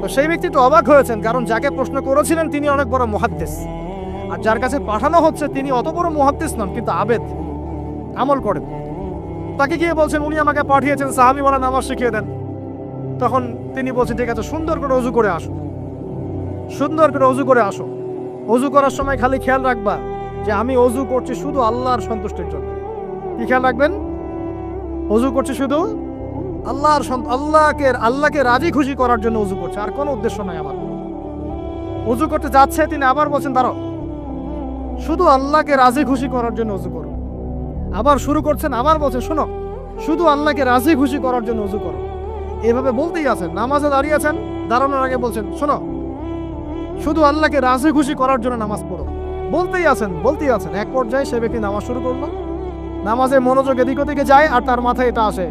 তো সেই ব্যক্তি তো অবাক হয়েছেন, কারণ যাকে প্রশ্ন করেছিলেন তিনি অনেক বড় মহাদ্দেশ আর যার কাছে পাঠানো হচ্ছে তিনি অত বড় মহাদ্দেশ নন, কিন্তু আবেদ, আমল করেন। তাকে গিয়ে বলছেন, উনি আমাকে পাঠিয়েছেন, সাহাবি বলা নামাজ শিখিয়ে দেন। তখন তিনি বলছেন, ঠিক আছে, সুন্দর করে অজু করে আসো। সুন্দর করে অজু করে আসো। অজু করার সময় খালি খেয়াল রাখবা যে আমি অজু করছি শুধু আল্লাহর সন্তুষ্টির জন্য। কি খেয়াল রাখবেন? অজু করছি শুধু আল্লাহর আল্লাহকে আল্লাহকে রাজি খুশি করার জন্য উজু করছে। আর কোনো উদ্দেশ্য নাই আমার। উজু করতে যাচ্ছে, তিনি আবার বলছেন দাঁড়ো শুধু আল্লাহকে রাজি খুশি করার জন্য উজু করো। আবার শুরু করছেন, আবার বলছেন, শোনো, শুধু আল্লাহকে রাজি খুশি করার জন্য উজু করো। এভাবে বলতেই আছেন, নামাজে দাঁড়িয়ে আছেন, দাঁড়ানোর আগে বলছেন, শোনো, শুধু আল্লাহকে রাজি খুশি করার জন্য নামাজ পড়ো। বলতেই আছেন বলতেই আছেন, এক পর্যায়ে সে ব্যক্তি নামাজ শুরু করল। নামাজে মনোযোগ এদিক ওদিকে যায় আর তার মাথায় এটা আসে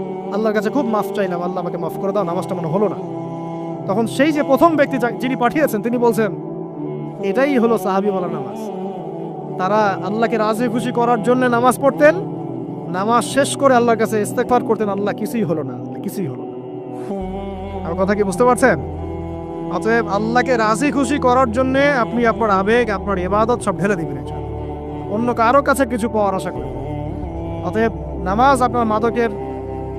আল্লাহর কাছে খুব মাফ চাইলাম, আল্লাহ আমাকে মাফ করে দাও, নামাজটা মনে হলো না। তখন সেই যে প্রথম ব্যক্তি যিনি পাঠিয়েছেন, তিনি বলছেন, এটাই হলো সাহাবি বলা নামাজ। তারা আল্লাহকে রাজি খুশি করার জন্য নামাজ পড়তেন, নামাজ শেষ করে আল্লাহর কাছে ইস্তেকবার করতেন, আল্লাহ কিছুই হলো না কিছুই হলো না। আমার কথা কি বুঝতে পারছেন? অতএব আল্লাহকে রাজি খুশি করার জন্য আপনি আপনার আবেগ, আপনার ইবাদত সব ঢেলে দিবেন। অন্য কারও কাছে কিছু পাওয়ার আশা করি অতএব নামাজ আপনার মাদকের